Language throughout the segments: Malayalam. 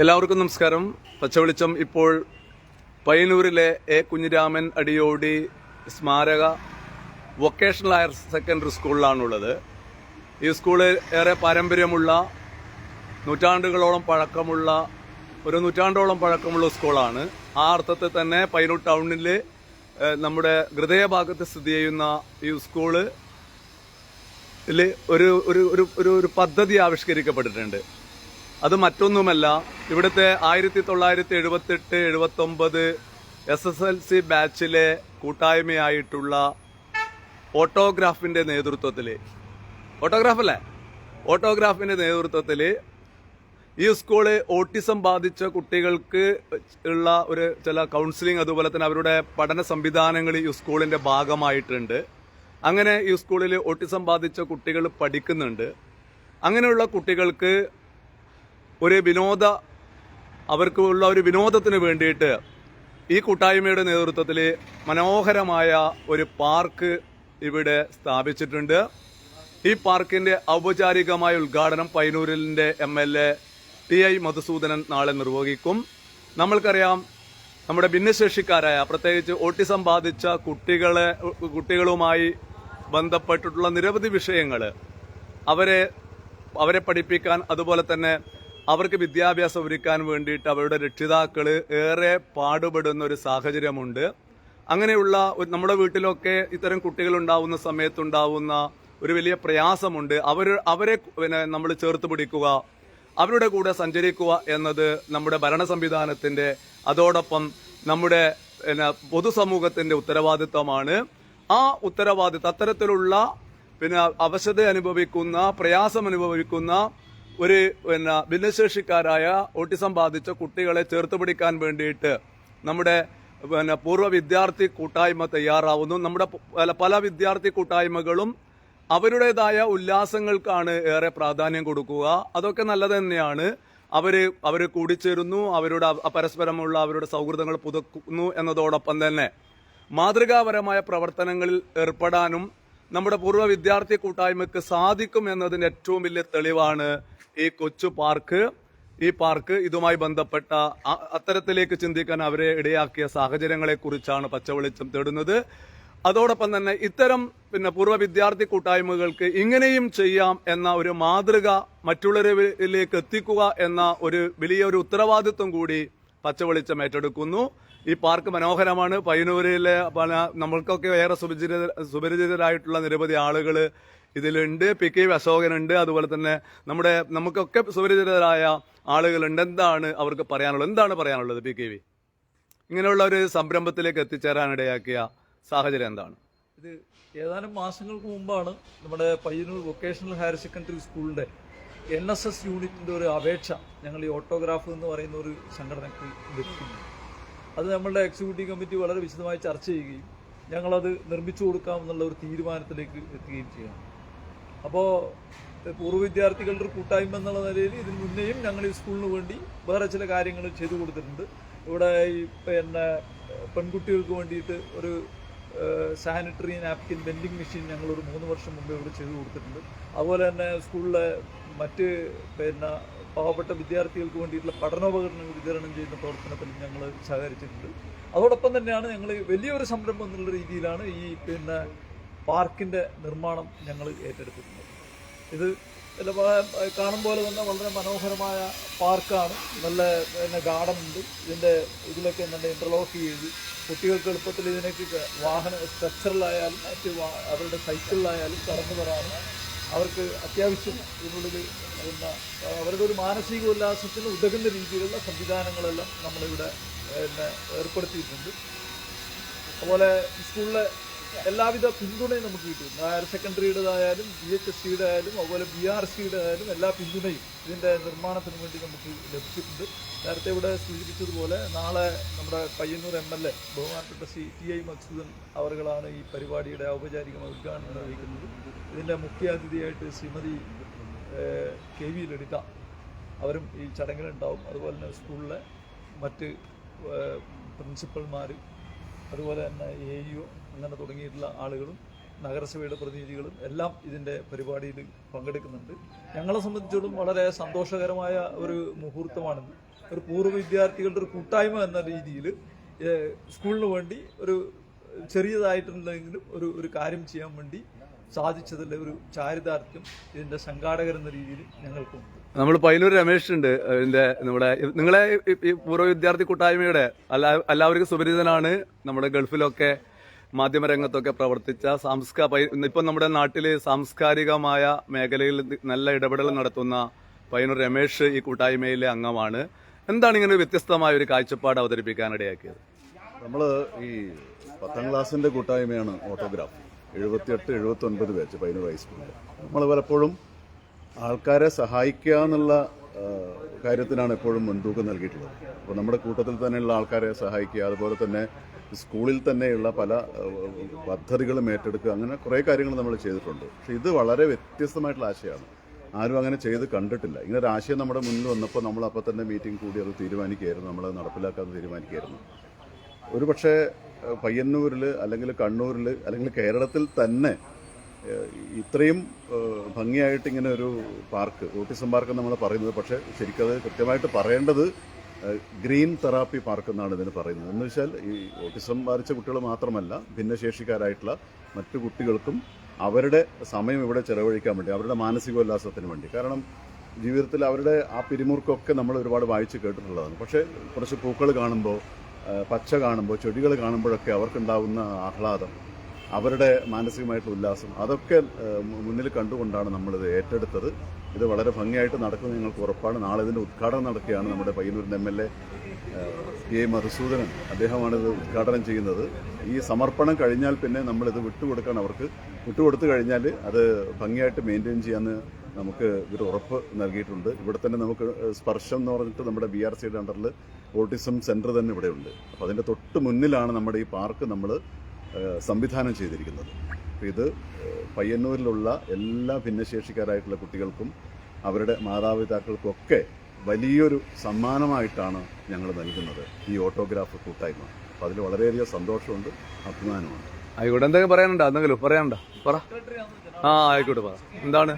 എല്ലാവർക്കും നമസ്കാരം. പച്ചവെളിച്ചം ഇപ്പോൾ പയ്യന്നൂരിലെ എ കുഞ്ഞിരാമൻ അടിയോടി സ്മാരക വൊക്കേഷണൽ ഹയർ സെക്കൻഡറി സ്കൂളിലാണുള്ളത്. ഈ സ്കൂൾ ഏറെ പാരമ്പര്യമുള്ള നൂറ്റാണ്ടുകളോളം പഴക്കമുള്ള ഒരു നൂറ്റാണ്ടോളം പഴക്കമുള്ള സ്കൂളാണ്. ആ അർത്ഥത്തിൽ തന്നെ പയ്യന്നൂർ ടൗണിൽ നമ്മുടെ ഹൃദയഭാഗത്ത് സ്ഥിതി ചെയ്യുന്ന ഈ സ്കൂൾ ഒരു ഒരു ഒരു ഒരു പദ്ധതി ആവിഷ്കരിക്കപ്പെട്ടിട്ടുണ്ട്. അത് മറ്റൊന്നുമല്ല. ഇവിടുത്തെ ആയിരത്തി തൊള്ളായിരത്തി എഴുപത്തെട്ട് എഴുപത്തി ഒമ്പത് എസ് എസ് എൽ സി ബാച്ചിലെ കൂട്ടായ്മയായിട്ടുള്ള ഓട്ടോഗ്രാഫിന്റെ നേതൃത്വത്തിൽ ഓട്ടോഗ്രാഫ് അല്ലേ ഓട്ടോഗ്രാഫിന്റെ നേതൃത്വത്തിൽ ഈ സ്കൂൾ ഓട്ടിസം ബാധിച്ച കുട്ടികൾക്ക് ഉള്ള ഒരു ചില കൗൺസിലിംഗ് അതുപോലെ തന്നെ അവരുടെ പഠന സംവിധാനങ്ങൾ ഈ സ്കൂളിന്റെ ഭാഗമായിട്ടുണ്ട്. അങ്ങനെ ഈ സ്കൂളിൽ ഓട്ടിസം ബാധിച്ച കുട്ടികൾ പഠിക്കുന്നുണ്ട്. അങ്ങനെയുള്ള കുട്ടികൾക്ക് ഒരു വിനോദ അവർക്ക് ഉള്ള ഒരു വിനോദത്തിന് വേണ്ടിയിട്ട് ഈ കൂട്ടായ്മയുടെ നേതൃത്വത്തിൽ മനോഹരമായ ഒരു പാർക്ക് ഇവിടെ സ്ഥാപിച്ചിട്ടുണ്ട്. ഈ പാർക്കിന്റെ ഔപചാരികമായ ഉദ്ഘാടനം പൈനൂരിലിന്റെ M L A T I Madhusoodanan നാളെ നിർവഹിക്കും. നമ്മൾക്കറിയാം നമ്മുടെ ഭിന്നശേഷിക്കാരായ പ്രത്യേകിച്ച് ഓട്ടിസം ബാധിച്ച കുട്ടികളെ കുട്ടികളുമായി ബന്ധപ്പെട്ടിട്ടുള്ള നിരവധി വിഷയങ്ങൾ അവരെ അവരെ പഠിപ്പിക്കാൻ അതുപോലെ തന്നെ അവർക്ക് വിദ്യാഭ്യാസം ഒരുക്കാൻ വേണ്ടിയിട്ട് അവരുടെ രക്ഷിതാക്കൾ ഏറെ പാടുപെടുന്ന ഒരു സാഹചര്യമുണ്ട്. അങ്ങനെയുള്ള നമ്മുടെ വീട്ടിലൊക്കെ ഇത്തരം കുട്ടികൾ ഉണ്ടാവുന്ന സമയത്തുണ്ടാവുന്ന ഒരു വലിയ പ്രയാസമുണ്ട്. അവർ അവരെ പിന്നെ നമ്മൾ ചേർത്ത് പിടിക്കുക അവരുടെ കൂടെ സഞ്ചരിക്കുക എന്നത് നമ്മുടെ ഭരണ സംവിധാനത്തിന്റെ അതോടൊപ്പം നമ്മുടെ പിന്നെ പൊതുസമൂഹത്തിന്റെ ഉത്തരവാദിത്തമാണ് ആ ഉത്തരവാദിത്തം അത്തരത്തിലുള്ള പിന്നെ അവശത അനുഭവിക്കുന്ന പ്രയാസം അനുഭവിക്കുന്ന ഒരു പിന്നെ ഭിന്നശേഷിക്കാരായ ഓട്ടിസം ബാധിച്ച കുട്ടികളെ ചേർത്ത് പിടിക്കാൻ വേണ്ടിയിട്ട് നമ്മുടെ പിന്നെ പൂർവ വിദ്യാർത്ഥി കൂട്ടായ്മ തയ്യാറാവുന്നു. നമ്മുടെ പല വിദ്യാർത്ഥി കൂട്ടായ്മകളും അവരുടേതായ ഉല്ലാസങ്ങൾക്കാണ് ഏറെ പ്രാധാന്യം കൊടുക്കുക. അതൊക്കെ നല്ലത് തന്നെയാണ്. അവർ അവർ കൂടിച്ചേരുന്നു. അവരുടെ പരസ്പരമുള്ള അവരുടെ സൗഹൃദങ്ങൾ പുതുക്കുന്നു എന്നതോടൊപ്പം തന്നെ മാതൃകാപരമായ പ്രവർത്തനങ്ങളിൽ ഏർപ്പെടാനും നമ്മുടെ പൂർവ വിദ്യാർത്ഥി കൂട്ടായ്മക്ക് സാധിക്കും എന്നതിന് ഏറ്റവും വലിയ തെളിവാണ് ഈ കൊച്ചു പാർക്ക്. ഈ പാർക്ക് ഇതുമായി ബന്ധപ്പെട്ട അത്തരത്തിലേക്ക് ചിന്തിക്കാൻ അവരെ ഇടയാക്കിയ സാഹചര്യങ്ങളെ കുറിച്ചാണ് പച്ചവെളിച്ചം തേടുന്നത്. അതോടൊപ്പം തന്നെ ഇത്തരം പിന്നെ പൂർവ വിദ്യാർത്ഥി കൂട്ടായ്മകൾക്ക് ഇങ്ങനെയും ചെയ്യാം എന്ന ഒരു മാതൃക മറ്റുള്ളവരിലേക്ക് എത്തിക്കുക എന്ന ഒരു വലിയ ഒരു ഉത്തരവാദിത്വം കൂടി പച്ചവെളിച്ചം ഏറ്റെടുക്കുന്നു. ഈ പാർക്ക് മനോഹരമാണ്. പയ്യന്നൂരിലെ പല നമ്മൾക്കൊക്കെ ഏറെ സുപരിചിത സുപരിചിതരായിട്ടുള്ള നിരവധി ആളുകൾ ഇതിലുണ്ട്. പി കെ അശോകനുണ്ട്. അതുപോലെ തന്നെ നമ്മുടെ നമുക്കൊക്കെ സുപരിചിതരായ ആളുകളുണ്ട്. എന്താണ് അവർക്ക് പറയാനുള്ളത്? എന്താണ് പറയാനുള്ളത് പി കെ വി? ഇങ്ങനെയുള്ള ഒരു സംരംഭത്തിലേക്ക് എത്തിച്ചേരാനിടയാക്കിയ സാഹചര്യം എന്താണ്? ഇത് ഏതാനും മാസങ്ങൾക്ക് മുമ്പാണ് നമ്മുടെ പയ്യന്നൂർ വൊക്കേഷണൽ ഹയർ സെക്കൻഡറി സ്കൂളിന്റെ എൻ എസ് എസ് യൂണിറ്റിന്റെ ഒരു അപേക്ഷ ഞങ്ങൾ ഈ ഓട്ടോഗ്രാഫ് എന്ന് പറയുന്ന ഒരു സംഘടനയ്ക്ക് ലഭിക്കുന്നു അത് നമ്മളുടെ എക്സിക്യൂട്ടീവ് കമ്മിറ്റി വളരെ വിശദമായി ചർച്ച ചെയ്യുകയും ഞങ്ങളത് നിർമ്മിച്ചു കൊടുക്കാമെന്നുള്ള ഒരു തീരുമാനത്തിലേക്ക് എത്തുകയും ചെയ്യണം. അപ്പോൾ പൂർവ വിദ്യാർത്ഥികളുടെ ഒരു കൂട്ടായ്മ എന്നുള്ള നിലയിൽ ഇതിന് മുന്നേയും ഞങ്ങൾ ഈ സ്കൂളിന് വേണ്ടി വേറെ ചില കാര്യങ്ങൾ ചെയ്തു കൊടുത്തിട്ടുണ്ട്. ഇവിടെ ഈ പിന്നെ പെൺകുട്ടികൾക്ക് വേണ്ടിയിട്ട് ഒരു സാനിറ്ററി നാപ്കിൻ വെൻഡിങ് മെഷീൻ ഞങ്ങൾ ഒരു മൂന്ന് വർഷം മുമ്പേ ഇവിടെ ചെയ്തു കൊടുത്തിട്ടുണ്ട്. അതുപോലെ തന്നെ സ്കൂളിലെ മറ്റ് പിന്നെ പാവപ്പെട്ട വിദ്യാർത്ഥികൾക്ക് വേണ്ടിയിട്ടുള്ള പഠനോപകരണങ്ങൾ വിതരണം ചെയ്യുന്ന പ്രവർത്തനത്തിൽ ഞങ്ങൾ സഹകരിച്ചിട്ടുണ്ട്. അതോടൊപ്പം തന്നെയാണ് ഞങ്ങൾ വലിയൊരു സംരംഭം എന്നുള്ള രീതിയിലാണ് ഈ പിന്നെ പാർക്കിന്റെ നിർമ്മാണം ഞങ്ങൾ ഏറ്റെടുത്തിട്ടുള്ളത്. ഇത് കാണും പോലെ തന്നെ വളരെ മനോഹരമായ പാർക്കാണ്. നല്ല പിന്നെ ഗാർഡൻ ഉണ്ട്. ഇതിന്റെ ഇതിലൊക്കെ നല്ല ഇന്റർലോക്ക് ചെയ്ത് കുട്ടികൾക്ക് എളുപ്പത്തിൽ ഇതിനേക്ക് വാഹന സ്ട്രക്ചറിലായാലും മറ്റ് അവരുടെ സൈക്കിളിലായാലും കടന്നു വരാനും അവർക്ക് അത്യാവശ്യം ഇതിനുള്ളിൽ വരുന്ന അവരുടെ ഒരു മാനസിക ഉല്ലാസത്തിന് ഉതകുന്ന രീതിയിലുള്ള സംവിധാനങ്ങളെല്ലാം നമ്മളിവിടെ പിന്നെ ഏർപ്പെടുത്തിയിട്ടുണ്ട്. അതുപോലെ സ്കൂളിലെ എല്ലാവിധ പിന്തുണയും നമുക്ക് കിട്ടും. ഹയർ സെക്കൻഡറിയുടേതായാലും ബി എച്ച് എസ് സിയുടെ ആയാലും അതുപോലെ ബി ആർ സിയുടെ ആയാലും എല്ലാ പിന്തുണയും ഇതിന്റെ നിർമ്മാണത്തിന് വേണ്ടി നമുക്ക് ലഭിച്ചിട്ടുണ്ട്. നേരത്തെ ഇവിടെ സൂചിപ്പിച്ചതുപോലെ നാളെ നമ്മുടെ പയ്യന്നൂർ എം എൽ എ ബഹുമാനപ്പെട്ട സി ടി ഐ മക്സൂദൻ അവറുകളാണ് ഈ പരിപാടിയുടെ ഔപചാരികമായ ഉദ്ഘാടനം നിർവഹിക്കുന്നത്. ഇതിന്റെ മുഖ്യാതിഥിയായിട്ട് ശ്രീമതി കെ വി ലളിത അവരും ഈ ചടങ്ങിലുണ്ടാവും. അതുപോലെ തന്നെ സ്കൂളിലെ മറ്റ് പ്രിൻസിപ്പൽമാർ അതുപോലെ തന്നെ എ ഇഒ അങ്ങനെ തുടങ്ങിയിട്ടുള്ള ആളുകളും നഗരസഭയുടെ പ്രതിനിധികളും എല്ലാം ഇതിന്റെ പരിപാടിയിൽ പങ്കെടുക്കുന്നുണ്ട്. ഞങ്ങളെ സംബന്ധിച്ചിടത്തോളം വളരെ സന്തോഷകരമായ ഒരു മുഹൂർത്തമാണിത്. ഒരു പൂർവ വിദ്യാർത്ഥികളുടെ ഒരു കൂട്ടായ്മ എന്ന രീതിയിൽ സ്കൂളിന് വേണ്ടി ഒരു ചെറിയതായിട്ടുണ്ടെങ്കിലും ഒരു ഒരു കാര്യം ചെയ്യാൻ വേണ്ടി സാധിച്ചതിലെ ഒരു ചാരിതാർത്ഥ്യം ഇതിന്റെ സംഘാടകർ എന്ന രീതിയിൽ ഞങ്ങൾക്കുണ്ട്. നമ്മൾ പയ്യന്നൂർ രമേശ് ഉണ്ട് നമ്മുടെ നിങ്ങളെ ഈ- പൂർവ വിദ്യാർത്ഥി കൂട്ടായ്മയുടെ എല്ലാ എല്ലാവർക്കും സുപരിചിതനാണ്. നമ്മുടെ ഗൾഫിലൊക്കെ മാധ്യമരംഗത്തൊക്കെ പ്രവർത്തിച്ച സംസ്കാ ഇപ്പം നമ്മുടെ നാട്ടിൽ സാംസ്കാരികമായ മേഖലയിൽ നല്ല ഇടപെടൽ നടത്തുന്ന പയ്യന്നൂർ രമേശ് ഈ കൂട്ടായ്മയിലെ അംഗമാണ്. എന്താണ് ഇങ്ങനെ വ്യത്യസ്തമായ ഒരു കാഴ്ചപ്പാട് അവതരിപ്പിക്കാനിടയാക്കിയത്? നമ്മൾ ഈ പത്താം ക്ലാസ്സിന്റെ കൂട്ടായ്മയാണ് ഓട്ടോഗ്രാഫ്. എഴുപത്തിയെട്ട് എഴുപത്തി ഒൻപത് ബാച്ച് പതിനൂറ് ഹൈസ്കൂളിൽ നമ്മൾ പലപ്പോഴും ആൾക്കാരെ സഹായിക്കുക എന്നുള്ള കാര്യത്തിനാണ് എപ്പോഴും മുൻതൂക്കം നൽകിയിട്ടുള്ളത്. അപ്പോൾ നമ്മുടെ കൂട്ടത്തിൽ തന്നെയുള്ള ആൾക്കാരെ സഹായിക്കുക അതുപോലെ തന്നെ സ്കൂളിൽ തന്നെയുള്ള പല പദ്ധതികളും ഏറ്റെടുക്കുക അങ്ങനെ കുറേ കാര്യങ്ങൾ നമ്മൾ ചെയ്തിട്ടുണ്ട്. പക്ഷെ ഇത് വളരെ വ്യത്യസ്തമായിട്ടുള്ള ആശയമാണ്. ആരും അങ്ങനെ ചെയ്ത് കണ്ടിട്ടില്ല. ഇങ്ങനെ ഒരു ആശയം നമ്മുടെ മുന്നിൽ വന്നപ്പോൾ നമ്മൾ അപ്പോൾ തന്നെ മീറ്റിംഗ് കൂടി അത് തീരുമാനിക്കുകയായിരുന്നു. നമ്മൾ നടപ്പിലാക്കാൻ തീരുമാനിക്കുകയായിരുന്നു. ഒരു പക്ഷേ പയ്യന്നൂരിൽ അല്ലെങ്കിൽ കണ്ണൂരിൽ അല്ലെങ്കിൽ കേരളത്തിൽ തന്നെ ഇത്രയും ഭംഗിയായിട്ട് ഇങ്ങനെ ഒരു പാർക്ക് ഓട്ടിസം പാർക്ക് നമ്മൾ പറയുന്നത്. പക്ഷേ ശരിക്കത് കൃത്യമായിട്ട് പറയേണ്ടത് ഗ്രീൻ തെറാപ്പി പാർക്ക് എന്നാണ് ഇതിന് പറയുന്നത്. എന്ന് വെച്ചാൽ ഈ ഓട്ടിസം ബാധിച്ച കുട്ടികൾ മാത്രമല്ല ഭിന്നശേഷിക്കാരായിട്ടുള്ള മറ്റു കുട്ടികൾക്കും അവരുടെ സമയം ഇവിടെ ചെലവഴിക്കാൻ വേണ്ടി അവരുടെ മാനസികോല്ലാസത്തിന് വേണ്ടി. കാരണം ജീവിതത്തിൽ അവരുടെ ആ പിരിമുറുക്കൊക്കെ നമ്മൾ ഒരുപാട് വായിച്ച് കേട്ടിട്ടുള്ളതാണ്. പക്ഷേ കുറച്ച് പൂക്കൾ കാണുമ്പോൾ പച്ച കാണുമ്പോൾ ചെടികൾ കാണുമ്പോഴൊക്കെ അവർക്കുണ്ടാകുന്ന ആഹ്ലാദം അവരുടെ മാനസികമായിട്ടുള്ള ഉല്ലാസം അതൊക്കെ മുന്നിൽ കണ്ടുകൊണ്ടാണ് നമ്മളിത് ഏറ്റെടുത്തത്. ഇത് വളരെ ഭംഗിയായിട്ട് നടക്കുമെന്ന് ഞങ്ങൾക്ക് ഉറപ്പാണ്. നാളെ ഇതിന്റെ ഉദ്ഘാടനം നടക്കുകയാണ് നമ്മുടെ പയ്യന്നൂരിന്റെ M L A P A Madhusoodanan. ഉദ്ഘാടനം ചെയ്യുന്നത്. ഈ സമർപ്പണം കഴിഞ്ഞാൽ പിന്നെ നമ്മളിത് വിട്ടുകൊടുക്കാൻ അവർക്ക് വിട്ടുകൊടുത്തു കഴിഞ്ഞാൽ അത് ഭംഗിയായിട്ട് മെയിന്റെയിൻ ചെയ്യാമെന്ന് നമുക്ക് ഇവർ ഉറപ്പ് നൽകിയിട്ടുണ്ട്. ഇവിടെ തന്നെ നമുക്ക് സ്പർശം എന്ന് പറഞ്ഞിട്ട് നമ്മുടെ ബി ആർ സിയുടെ അണ്ടറിൽ ഓട്ടിസം സെന്റർ തന്നെ ഇവിടെ ഉണ്ട് അപ്പോൾ അതിന്റെ തൊട്ട് മുന്നിലാണ് നമ്മുടെ ഈ പാർക്ക് നമ്മൾ സംവിധാനം ചെയ്തിരിക്കുന്നത്. അപ്പോൾ ഇത് പയ്യന്നൂരിലുള്ള എല്ലാ ഭിന്നശേഷിക്കാരായിട്ടുള്ള കുട്ടികൾക്കും അവരുടെ മാതാപിതാക്കൾക്കൊക്കെ വലിയൊരു സമ്മാനമായിട്ടാണ് ഞങ്ങൾ നൽകുന്നത് ഈ ഓട്ടോഗ്രാഫ് കൂട്ടായ്മ. അപ്പോൾ അതിൽ വളരെയധികം സന്തോഷമുണ്ട് അഭിമാനമുണ്ട്. ആയിക്കോട്ടെ എന്തെങ്കിലും പറയാനുണ്ടോ? എന്തെങ്കിലും പറയാനുണ്ടോ? പറ. ആ ആയിക്കോട്ടെ പറ. എന്താണ്?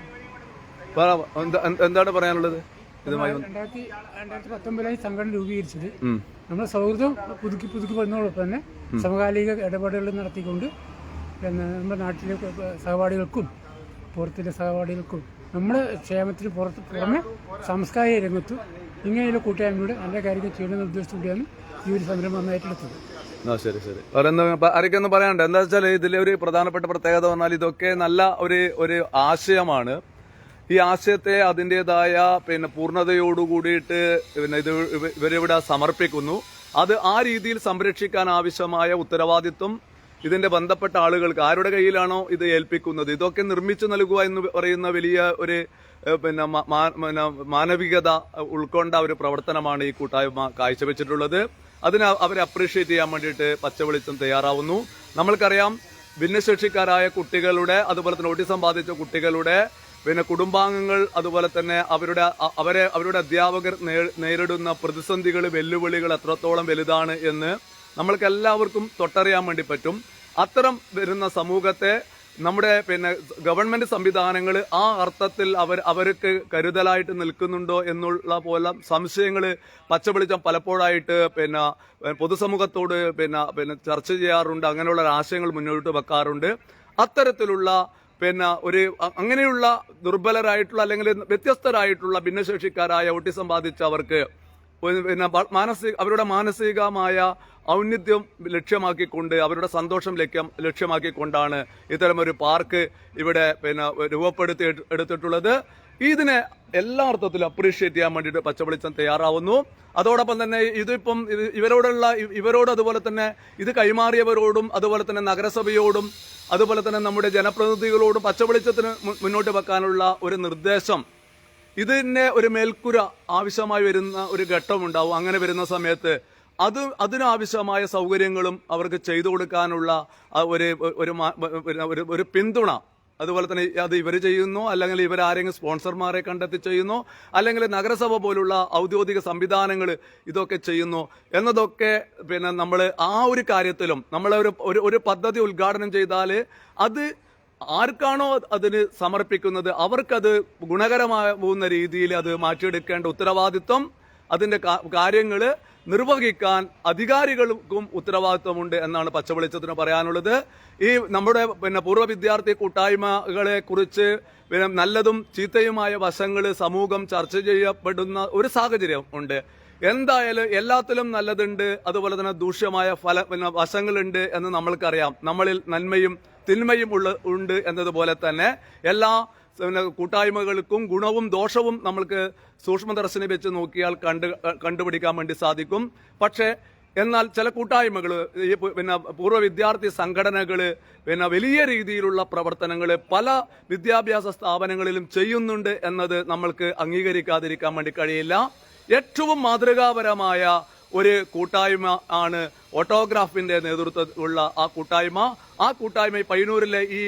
പറ എന്താ- എന്താണ് പറയാനുള്ളത്? ഇതുമായി രണ്ടായിരത്തി രണ്ടായിരത്തി പത്തൊമ്പതിലായി സംഘടന രൂപീകരിച്ചത്. നമ്മുടെ സൗഹൃദം പുതുക്കി പുതുക്കി വന്നതോടൊപ്പം തന്നെ സമകാലിക ഇടപെടലുകൾ നടത്തിക്കൊണ്ട് പിന്നെ നമ്മുടെ നാട്ടിലെ സഹപാഠികൾക്കും പുറത്തിലെ സഹപാഠികൾക്കും നമ്മുടെ ക്ഷേമത്തിന് പുറത്ത് പുറമെ സാംസ്കാരിക രംഗത്തും ഇങ്ങനെയുള്ള കൂട്ടായ്മയുടെ നല്ല കാര്യങ്ങൾ ചെയ്യണമെന്ന് ഉദ്ദേശത്തോടെയാണ് ഈ ഒരു സംരംഭം ഏറ്റെടുത്തത് ആ ശരി ശരി. ആരൊക്കെയൊന്നും പറയാനുണ്ട്? എന്താ വെച്ചാൽ ഇതിലെ ഒരു പ്രധാനപ്പെട്ട പ്രത്യേകത പറഞ്ഞാൽ ഇതൊക്കെ നല്ല ഒരു ഒരു ആശയമാണ്. ഈ ആശയത്തെ അതിന്റെതായ പിന്നെ പൂർണതയോടുകൂടിയിട്ട് പിന്നെ ഇത് ഇവ- ഇവരിവിടെ സമർപ്പിക്കുന്നു. അത് ആ രീതിയിൽ സംരക്ഷിക്കാൻ ആവശ്യമായ ഉത്തരവാദിത്വം ഇതിന്റെ ബന്ധപ്പെട്ട ആളുകൾക്ക് ആരുടെ കയ്യിലാണോ ഇത് ഏൽപ്പിക്കുന്നത്? ഇതൊക്കെ നിർമ്മിച്ചു നൽകുക എന്ന് പറയുന്ന വലിയ ഒരു പിന്നെ പിന്നെ മാനവികത ഉൾക്കൊണ്ട ഒരു പ്രവർത്തനമാണ് ഈ കൂട്ടായ്മ കാഴ്ചവെച്ചിട്ടുള്ളത്. അതിന് അവരെ അപ്രീഷിയേറ്റ് ചെയ്യാൻ വേണ്ടിയിട്ട് പച്ചവെളിച്ചം തയ്യാറാവുന്നു. നമ്മൾക്കറിയാം ഭിന്നശേഷിക്കാരായ കുട്ടികളുടെ അതുപോലെ തന്നെ ഓട്ടിസം ബാധിച്ച കുട്ടികളുടെ പിന്നെ കുടുംബാംഗങ്ങൾ അതുപോലെ തന്നെ അവരുടെ അവരെ അവരുടെ അധ്യാപകർ നേരിടുന്ന പ്രതിസന്ധികൾ വെല്ലുവിളികൾ എത്രത്തോളം വലുതാണ് എന്ന് നമ്മൾക്ക് എല്ലാവർക്കും തൊട്ടറിയാൻ വേണ്ടി പറ്റും. അത്തരം വരുന്ന സമൂഹത്തെ നമ്മുടെ പിന്നെ ഗവൺമെന്റ് സംവിധാനങ്ങൾ ആ അർത്ഥത്തിൽ അവർ അവർക്ക് കരുതലായിട്ട് നിൽക്കുന്നുണ്ടോ എന്നുള്ള പോലെ സംശയങ്ങൾ പച്ചപിടിച്ചം പലപ്പോഴായിട്ട് പിന്നെ പൊതുസമൂഹത്തോട് പിന്നെ പിന്നെ ചർച്ച ചെയ്യാറുണ്ട്. അങ്ങനെയുള്ള ആശയങ്ങൾ മുന്നോട്ട് വെക്കാറുണ്ട്. അത്തരത്തിലുള്ള പിന്നെ ഒരു അങ്ങനെയുള്ള ദുർബലരായിട്ടുള്ള അല്ലെങ്കിൽ വ്യത്യസ്തരായിട്ടുള്ള ഭിന്നശേഷിക്കാരായ ഓട്ടിസം ബാധിച്ചവർക്ക് പിന്നെ മാനസിക അവരുടെ മാനസികമായ ഔന്നിത്യം ലക്ഷ്യമാക്കിക്കൊണ്ട് അവരുടെ സന്തോഷം ലക്ഷ്യം ലക്ഷ്യമാക്കിക്കൊണ്ടാണ് ഇത്തരം ഒരു പാർക്ക് ഇവിടെ പിന്നെ രൂപപ്പെടുത്തി എടു- എടുത്തിട്ടുള്ളത്. ഇതിനെ എല്ലാ അർത്ഥത്തിലും അപ്രീഷിയേറ്റ് ചെയ്യാൻ വേണ്ടിയിട്ട് പച്ചവെളിച്ചം തയ്യാറാവുന്നു. അതോടൊപ്പം തന്നെ ഇതിപ്പം ഇവരോടുള്ള ഇവരോട് അതുപോലെ തന്നെ ഇത് കൈമാറിയവരോടും അതുപോലെ തന്നെ നഗരസഭയോടും അതുപോലെ തന്നെ നമ്മുടെ ജനപ്രതിനിധികളോടും പച്ചവെളിച്ചത്തിന് മുന്നോട്ട് വെക്കാനുള്ള ഒരു നിർദ്ദേശം ഇതിന് ഒരു മേൽക്കുര ആവശ്യമായി വരുന്ന ഒരു ഘട്ടമുണ്ടാവും. അങ്ങനെ വരുന്ന സമയത്ത് അത് അതിനാവശ്യമായ സൗകര്യങ്ങളും അവർക്ക് ചെയ്തു കൊടുക്കാനുള്ള ഒരു ഒരു ഒരു- പിന്തുണ. അതുപോലെ തന്നെ അത് ഇവർ ചെയ്യുന്നു അല്ലെങ്കിൽ ഇവർ ആരെങ്കിലും സ്പോൺസർമാരെ കണ്ടെത്തി ചെയ്യുന്നു അല്ലെങ്കിൽ നഗരസഭ പോലുള്ള ഔദ്യോഗിക സംവിധാനങ്ങൾ ഇതൊക്കെ ചെയ്യുന്നു. എന്നതൊക്കെ പിന്നെ നമ്മൾ ആ ഒരു കാര്യത്തിലും ഒരു- ഒരു പദ്ധതി ഉദ്ഘാടനം ചെയ്താൽ അത് ആർക്കാണോ അതിന് സമർപ്പിക്കുന്നത് അവർക്കത് ഗുണകരമാവുന്ന രീതിയിൽ അത് മാറ്റിയെടുക്കേണ്ട ഉത്തരവാദിത്വം അതിന്റെ കാര്യങ്ങൾ നിർവഹിക്കാൻ അധികാരികൾക്കും ഉത്തരവാദിത്വമുണ്ട് എന്നാണ് പച്ചവെളിച്ചത്തിന് പറയാനുള്ളത്. ഈ നമ്മുടെ പിന്നെ പൂർവ വിദ്യാർത്ഥി കൂട്ടായ്മകളെ കുറിച്ച് പിന്നെ നല്ലതും ചീത്തയുമായ വശങ്ങൾ സമൂഹം ചർച്ച ചെയ്യപ്പെടുന്ന ഒരു സാഹചര്യം ഉണ്ട്. എന്തായാലും എല്ലാത്തിലും നല്ലതുണ്ട് അതുപോലെ തന്നെ ദൂഷ്യമായ ഫല പിന്നെ വശങ്ങളുണ്ട് എന്ന് നമ്മൾക്കറിയാം. നമ്മളിൽ നന്മയും തിന്മയും ഉള്ള ഉണ്ട് എന്നതുപോലെ തന്നെ എല്ലാ കൂട്ടായ്മകൾക്കും ഗുണവും ദോഷവും നമ്മൾക്ക് സൂക്ഷ്മദർശനം വെച്ച് നോക്കിയാൽ കണ്ട് കണ്ടുപിടിക്കാൻ വേണ്ടി സാധിക്കും. പക്ഷേ എന്നാൽ ചില കൂട്ടായ്മകൾ ഈ പിന്നെ പൂർവ വിദ്യാർത്ഥി സംഘടനകൾ പിന്നെ വലിയ രീതിയിലുള്ള പ്രവർത്തനങ്ങൾ പല വിദ്യാഭ്യാസ സ്ഥാപനങ്ങളിലും ചെയ്യുന്നുണ്ട് എന്നത് നമ്മൾക്ക് അംഗീകരിക്കാതിരിക്കാൻ വേണ്ടി കഴിയില്ല. ഏറ്റവും മാതൃകാപരമായ ഒരു കൂട്ടായ്മ ആണ് ഓട്ടോഗ്രാഫിന്റെ നേതൃത്വത്തിലുള്ള ആ കൂട്ടായ്മ. ആ കൂട്ടായ്മ പയ്യന്നൂരിലെ ഈ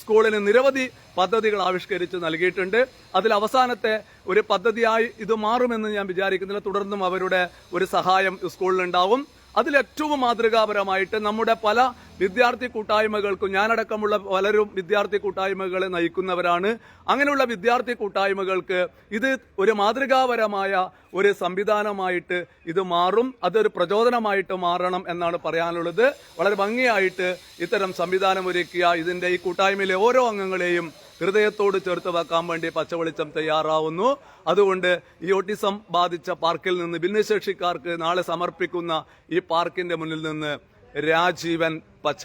സ്കൂളിന് നിരവധി പദ്ധതികൾ ആവിഷ്കരിച്ച് നൽകിയിട്ടുണ്ട്. അതിൽ അവസാനത്തെ ഒരു പദ്ധതിയായി ഇത് മാറുമെന്ന് ഞാൻ വിചാരിക്കുന്നില്ല. തുടർന്നും അവരുടെ ഒരു സഹായം സ്കൂളിലുണ്ടാവും. അതിൽ ഏറ്റവും മാതൃകാപരമായിട്ട് നമ്മുടെ പല വിദ്യാർത്ഥി കൂട്ടായ്മകൾക്കും ഞാനടക്കമുള്ള പലരും വിദ്യാർത്ഥി കൂട്ടായ്മകളെ നയിക്കുന്നവരാണ്. അങ്ങനെയുള്ള വിദ്യാർത്ഥി കൂട്ടായ്മകൾക്ക് ഇത് ഒരു മാതൃകാപരമായ ഒരു സംവിധാനമായിട്ട് ഇത് മാറും. അതൊരു പ്രചോദനമായിട്ട് മാറണം എന്നാണ് പറയാനുള്ളത്. വളരെ ഭംഗിയായിട്ട് ഇത്തരം സംവിധാനം ഒരുക്കിയ ഇതിന്റെ ഈ കൂട്ടായ്മയിലെ ഓരോ അംഗങ്ങളെയും ഹൃദയത്തോട് ചേർത്ത് വെക്കാൻ വേണ്ടി പച്ചവെളിച്ചം തയ്യാറാവുന്നു. അതുകൊണ്ട് ഈ ഓട്ടിസം ബാധിച്ച പാർക്കിൽ നിന്ന് ഭിന്നശേഷിക്കാർക്ക് നാളെ സമർപ്പിക്കുന്ന ഈ പാർക്കിന്റെ മുന്നിൽ നിന്ന് രാജീവൻ പച്ച.